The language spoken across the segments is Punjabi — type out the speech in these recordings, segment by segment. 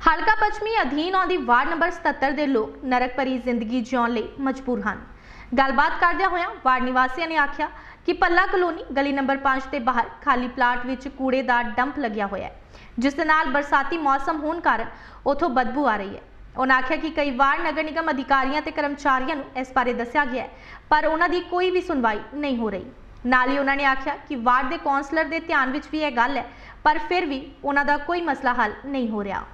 ਹਲਕਾ ਪੱਛਮੀ ਅਧੀਨ ਆਉਂਦੀ ਵਾਰਡ ਨੰਬਰ 77 ਦੇ ਲੋਕ ਨਰਕ ਭਰੀ ਜ਼ਿੰਦਗੀ ਜਿਉਣ ਲਈ ਮਜਬੂਰ ਹਨ। ਗੱਲਬਾਤ ਕਰਦਿਆਂ ਹੋਇਆਂ ਵਾਰਡ ਨਿਵਾਸੀਆਂ ਨੇ ਆਖਿਆ ਕਿ ਪੱਲਾ ਕਲੋਨੀ ਗਲੀ ਨੰਬਰ 5 ਦੇ ਬਾਹਰ ਖਾਲੀ ਪਲਾਟ ਵਿੱਚ ਕੂੜੇ ਦਾ ਡੰਪ ਲੱਗਿਆ ਹੋਇਆ ਹੈ, ਜਿਸ ਦੇ ਨਾਲ ਬਰਸਾਤੀ ਮੌਸਮ ਹੋਣ ਕਾਰਨ ਉਥੋਂ ਬਦਬੂ ਆ ਰਹੀ ਹੈ। ਉਹਨਾਂ ਆਖਿਆ ਕਿ ਕਈ ਵਾਰ ਨਗਰ ਨਿਗਮ ਅਧਿਕਾਰੀਆਂ ਤੇ ਕਰਮਚਾਰੀਆਂ ਨੂੰ ਇਸ ਬਾਰੇ ਦੱਸਿਆ ਗਿਆ ਪਰ ਉਹਨਾਂ ਦੀ ਕੋਈ ਵੀ ਸੁਣਵਾਈ ਨਹੀਂ ਹੋ ਰਹੀ। ਨਾਲ ਹੀ ਉਹਨਾਂ ਨੇ ਆਖਿਆ ਕਿ ਵਾਰਡ ਦੇ ਕੌਂਸਲਰ ਦੇ ਧਿਆਨ ਵਿੱਚ ਵੀ ਇਹ ਗੱਲ ਹੈ, ਪਰ ਫਿਰ ਵੀ ਉਹਨਾਂ ਦਾ ਕੋਈ ਮਸਲਾ ਹੱਲ ਨਹੀਂ ਹੋ ਰਿਹਾ।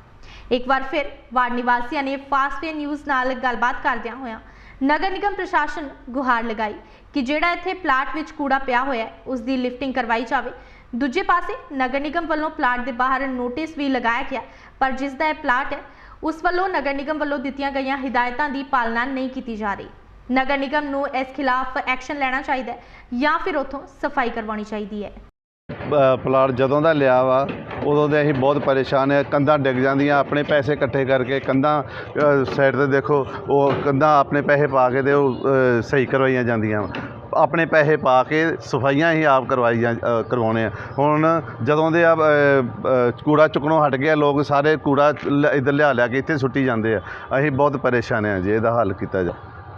ਇੱਕ ਵਾਰ ਫਿਰ ਵਾਰਡ ਨਿਵਾਸੀਆਂ ਨੇ ਫਾਸਟਵੇ ਨਿਊਜ਼ ਨਾਲ ਗੱਲਬਾਤ ਕਰਦਿਆਂ ਹੋਇਆਂ ਨਗਰ ਨਿਗਮ ਪ੍ਰਸ਼ਾਸਨ ਨੂੰ ਗੁਹਾਰ ਲਗਾਈ ਕਿ ਜਿਹੜਾ ਇੱਥੇ ਪਲਾਟ ਵਿੱਚ ਕੂੜਾ ਪਿਆ ਹੋਇਆ ਹੈ, ਉਸ ਦੀ ਲਿਫਟਿੰਗ ਕਰਵਾਈ ਜਾਵੇ। ਦੂਜੇ ਪਾਸੇ ਨਗਰ ਨਿਗਮ ਵੱਲੋਂ ਪਲਾਟ ਦੇ ਬਾਹਰ ਨੋਟਿਸ ਵੀ ਲਗਾਇਆ ਗਿਆ, ਪਰ ਜਿਸ ਦਾ ਇਹ ਪਲਾਟ ਹੈ, ਉਸ ਵੱਲੋਂ ਨਗਰ ਨਿਗਮ ਵੱਲੋਂ ਦਿੱਤੀਆਂ ਗਈਆਂ ਹਦਾਇਤਾਂ ਦੀ ਪਾਲਣਾ ਨਹੀਂ ਕੀਤੀ ਜਾ ਰਹੀ। ਨਗਰ ਨਿਗਮ ਨੂੰ ਇਸ ਖਿਲਾਫ ਐਕਸ਼ਨ ਲੈਣਾ ਚਾਹੀਦਾ ਹੈ ਜਾਂ ਫਿਰ ਉਥੋਂ ਸਫ਼ਾਈ ਕਰਵਾਉਣੀ ਚਾਹੀਦੀ ਹੈ। ਪਲਾਟ ਜਦੋਂ ਦਾ ਲਿਆ ਵਾ ਉਦੋਂ ਦੇ ਅਸੀਂ ਬਹੁਤ ਪਰੇਸ਼ਾਨ ਹੈ। ਕੰਧਾਂ ਡਿੱਗ ਜਾਂਦੀਆਂ, ਆਪਣੇ ਪੈਸੇ ਇਕੱਠੇ ਕਰਕੇ ਕੰਧਾਂ ਸਾਈਡ ਤੇ ਦੇਖੋ, ਉਹ ਕੰਧਾਂ ਆਪਣੇ ਪੈਸੇ ਪਾ ਕੇ ਤੇ ਉਹ ਸਹੀ ਕਰਵਾਈਆਂ ਜਾਂਦੀਆਂ ਵਾਂ। ਆਪਣੇ ਪੈਸੇ ਪਾ ਕੇ ਸਫਾਈਆਂ ਹੀ ਆਪ ਕਰਵਾਈ ਕਰਵਾਉਣੇ ਆ। ਹੁਣ ਜਦੋਂ ਦੇ ਆ ਕੂੜਾ ਚੁੱਕਣੋਂ ਹਟ ਗਿਆ, ਲੋਕ ਸਾਰੇ ਕੂੜਾ ਲ- ਇੱਧਰ ਲਿਆ ਲਿਆ ਕੇ ਇੱਥੇ ਸੁੱਟੀ ਜਾਂਦੇ ਆ। ਅਸੀਂ ਬਹੁਤ ਪਰੇਸ਼ਾਨ ਹਾਂ ਜੀ, ਇਹਦਾ ਹੱਲ ਕੀਤਾ ਜਾ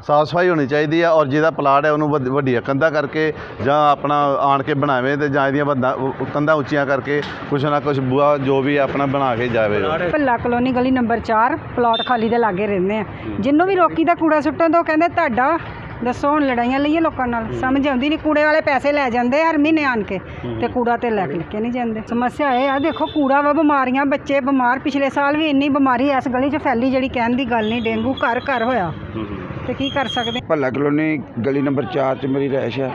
ਸਾਫ਼ ਸਫ਼ਾਈ ਹੋਣੀ ਚਾਹੀਦੀ ਆ ਔਰ ਜਿਹਦਾ ਪਲਾਟ ਹੈ ਉਹਨੂੰ ਵੱਡ- ਵੱਡੀਆਂ ਕੰਧਾਂ ਕਰਕੇ ਜਾਂ ਆਪਣਾ ਆਣ ਕੇ ਬਣਾਵੇ ਤੇ ਜਾਂ ਇਹਦੀਆਂ ਵੱਡਾ ਕੰਧਾਂ ਉੱਚੀਆਂ ਕਰਕੇ ਕੁਛ ਨਾ ਕੁਛ ਬੂਆ ਜੋ ਵੀ ਹੈ ਆਪਣਾ ਬਣਾ ਕੇ ਜਾਵੇ। ਭੱਲਾ ਕਲੋਨੀ ਗਲੀ ਨੰਬਰ 4 ਪਲਾਟ ਖਾਲੀ ਦੇ ਲਾਗੇ ਰਹਿੰਦੇ ਆ। ਜਿੰਨੂੰ ਵੀ ਰੋਕੀ ਦਾ ਕੂੜਾ ਸੁੱਟਣ ਤੋਂ ਕਹਿੰਦੇ ਤੁਹਾਡਾ ਦੱਸੋ ਹੁਣ ਲੜਾਈਆਂ ਲਈਏ ਲੋਕਾਂ ਨਾਲ। ਸਮਝ ਆਉਂਦੀ ਨਹੀਂ ਕੂੜੇ ਵਾਲੇ ਪੈਸੇ ਲੈ ਜਾਂਦੇ ਹਰ ਮਹੀਨੇ ਆਣ ਕੇ ਤੇ ਕੂੜਾ ਤੇ ਲੈ ਕੇ ਨਹੀਂ ਜਾਂਦੇ। ਸਮੱਸਿਆ ਇਹ ਆ ਦੇਖੋ ਕੂੜਾ ਵਾ ਬਿਮਾਰੀਆਂ ਬੱਚੇ ਬਿਮਾਰ ਪਿਛਲੇ ਸਾਲ ਵੀ ਇੰਨੀ ਬਿਮਾਰੀ ਇਸ ਗਲੀ 'ਚ ਫੈਲੀ ਜਿਹੜੀ ਕਹਿਣ ਦੀ ਗੱਲ ਨਹੀਂ ਡੇਂਗੂ ਘਰ ਘਰ ਹੋਇਆ ਤੇ ਕੀ ਕਰ ਸਕਦੇ? ਭੱਲਾ ਕਲੋਨੀ ਗਲੀ ਨੰਬਰ 4 'ਚ ਮੇਰੀ ਰਹਿਸ਼ ਹੈ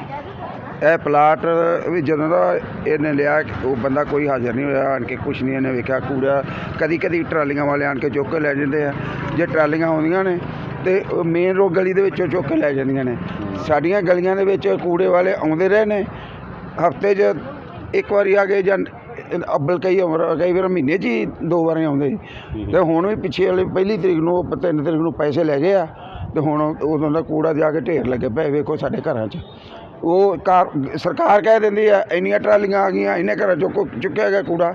ਇਹ ਪਲਾਟ ਵੀ ਜਦੋਂ ਦਾ ਇਹਨੇ ਲਿਆ, ਉਹ ਬੰਦਾ ਕੋਈ ਹਾਜ਼ਰ ਨਹੀਂ ਹੋਇਆ, ਆਣ ਕੇ ਕੁਛ ਨਹੀਂ ਇਹਨੇ ਵੇਖਿਆ ਕੂੜਾ ਕਦੀ ਕਦੀ ਟਰਾਲੀਆਂ ਵਾਲੇ ਆਣ ਕੇ ਚੁੱਕ ਕੇ ਲੈ ਜਾਂਦੇ ਆ। ਜੇ ਟਰਾਲੀਆਂ ਆਉਂਦੀਆਂ ਨੇ, ਤੇ ਮੇਨ ਰੋਡ ਗਲੀ ਦੇ ਵਿੱਚੋਂ ਚੁੱਕ ਕੇ ਲੈ ਜਾਂਦੀਆਂ ਨੇ। ਸਾਡੀਆਂ ਗਲੀਆਂ ਦੇ ਵਿੱਚ ਕੂੜੇ ਵਾਲੇ ਆਉਂਦੇ ਰਹੇ ਨੇ। ਹਫ਼ਤੇ 'ਚ ਇੱਕ ਵਾਰੀ ਆ ਗਏ ਜਾਂ ਅੱਬਲ ਕਈ ਉਮਰ ਕਈ ਵਾਰ ਮਹੀਨੇ 'ਚ ਹੀ ਦੋ ਵਾਰੀ ਆਉਂਦੇ। ਸੀ। ਤੇ ਹੁਣ ਵੀ ਪਿੱਛੇ ਵਾਲੀ ਪਹਿਲੀ ਤਰੀਕ ਨੂੰ ਉਹ ਤਿੰਨ ਤਰੀਕ ਨੂੰ ਪੈਸੇ ਲੈ ਗਏ ਆ। ਤੇ ਹੁਣ ਉਦੋਂ ਦਾ ਕੂੜਾ ਜਾ ਕੇ ਢੇਰ ਲੱਗੇ ਪਏ, ਵੇਖੋ ਸਾਡੇ ਘਰਾਂ 'ਚ। ਉਹ ਕਾਰ, ਸਰਕਾਰ ਕਹਿ ਦਿੰਦੀ ਆ, ਇੰਨੀਆਂ ਟਰਾਲੀਆਂ ਆ ਗਈਆਂ ਇੰਨੇ ਘਰਾਂ ਚੋਂ ਚੁੱਕਿਆ ਗਿਆ ਕੂੜਾ।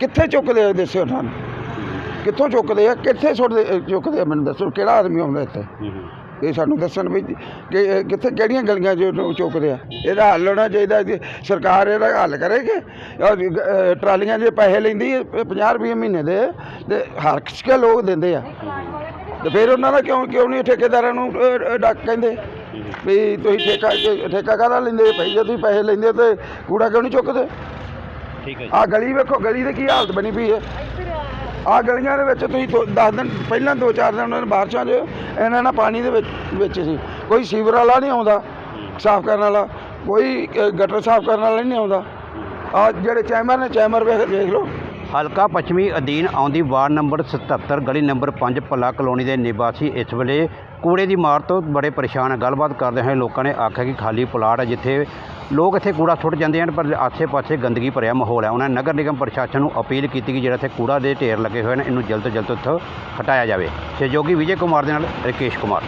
ਕਿੱਥੇ ਚੁੱਕਦੇ ਆ, ਦੱਸਿਓ ਸਾਨੂੰ? ਕਿੱਥੋਂ ਚੁੱਕਦੇ ਆ, ਕਿੱਥੇ ਸੁੱਟਦੇ ਚੁੱਕਦੇ ਆ, ਮੈਨੂੰ ਦੱਸੋ, ਕਿਹੜਾ ਆਦਮੀ ਆਉਂਦਾ ਇੱਥੇ? ਇਹ ਸਾਨੂੰ ਦੱਸਣ ਵੀ, ਕਿ ਕਿੱਥੇ, ਕਿਹੜੀਆਂ ਗਲੀਆਂ 'ਚ ਚੁੱਕਦੇ ਆ? ਇਹਦਾ ਹੱਲ ਹੋਣਾ ਚਾਹੀਦਾ, ਜੀ ਸਰਕਾਰ ਇਹਦਾ ਹੱਲ ਕਰੇਗੀ? ਔਰ ਟਰਾਲੀਆਂ ਜੇ ਪੈਸੇ ਲੈਂਦੀ ਹੈ 50 ਰੁਪਏ ਮਹੀਨੇ ਦੇ, ਤੇ ਹਰ ਕਿਸੇ ਲੋਕ ਦਿੰਦੇ ਆ। ਤੇ ਫਿਰ ਉਹਨਾਂ ਦਾ ਕਿਉਂ ਕਿਉਂ ਨਹੀਂ ਠੇਕੇਦਾਰਾਂ ਨੂੰ ਅ, ਅ, ਡੱਕ ਕਹਿੰਦੇ? ਵੀ ਤੁਸੀਂ ਠੇਕਾ ਠੇਕਾ ਕਾਹਦਾ ਲੈਂਦੇ? ਭਾਈ ਜੇ ਤੁਸੀਂ ਪੈਸੇ ਲੈਂਦੇ ਤੇ ਕੂੜਾ ਕਿਉਂ ਨਹੀਂ ਚੁੱਕਦੇ? ਠੀਕ ਹੈ ਆ ਗਲੀ ਵੇਖੋ ਗਲੀ ਦੀ ਕੀ ਹਾਲਤ ਬਣੀ ਪਈ ਹੈ। ਆ ਗਲੀਆਂ ਦੇ ਵਿੱਚ ਤੁਸੀਂ 10 ਦਿਨ ਪਹਿਲਾਂ ਦੋ ਚਾਰ ਦਿਨ ਉਹਨਾਂ ਨੇ ਬਾਰਿਸ਼ਾਂ 'ਚ ਇਹਨਾਂ ਨਾਲ ਪਾਣੀ ਦੇ ਵਿੱਚ ਵਿੱਚ ਸੀ। ਕੋਈ ਸੀਵਰ ਵਾਲਾ ਨਹੀਂ ਆਉਂਦਾ ਸਾਫ਼ ਕਰਨ ਵਾਲਾ। ਕੋਈ ਅ, ਗਟਰ ਸਾਫ਼ ਕਰਨ ਵਾਲਾ ਨਹੀਂ ਆਉਂਦਾ। ਆ ਜਿਹੜੇ ਚੈਮਰ ਨੇ ਚੈਮਰ ਵੇਖ ਦੇਖ ਲਓ। ਹਲਕਾ ਪੱਛਮੀ ਅਧੀਨ ਆਉਂਦੀ ਵਾਰਡ ਨੰਬਰ 77 ਗਲੀ ਨੰਬਰ 5 ਪੱਲਾ ਕਲੋਨੀ ਦੇ ਨਿਵਾਸੀ ਇਸ ਵੇਲੇ ਕੂੜੇ ਦੀ ਮਾਰ ਤੋਂ ਬੜੇ ਪਰੇਸ਼ਾਨ ਹੈ ਗੱਲਬਾਤ ਕਰਦੇ ਹੋਏ ਲੋਕਾਂ ਨੇ ਆਖਿਆ ਕਿ ਖਾਲੀ ਪਲਾਟ ਹੈ ਜਿੱਥੇ ਲੋਕ ਇੱਥੇ ਕੂੜਾ ਸੁੱਟ ਜਾਂਦੇ ਹਨ, ਪਰ ਆਸੇ-ਪਾਸੇ ਗੰਦਗੀ ਭਰਿਆ ਮਾਹੌਲ ਹੈ ਉਹਨਾਂ ਨੇ ਨਗਰ ਨਿਗਮ ਪ੍ਰਸ਼ਾਸਨ ਨੂੰ ਅਪੀਲ ਕੀਤੀ ਕਿ ਜਿਹੜਾ ਇੱਥੇ ਕੂੜਾ ਦੇ ਢੇਰ ਲੱਗੇ ਹੋਏ ਨੇ, ਇਹਨੂੰ ਜਲਦ ਤੋਂ ਜਲਦ ਉੱਥੋਂ ਹਟਾਇਆ ਜਾਵੇ। ਸਹਿਯੋਗੀ ਵਿਜੇ ਕੁਮਾਰ ਦੇ ਨਾਲ ਰਕੇਸ਼ ਕੁਮਾਰ।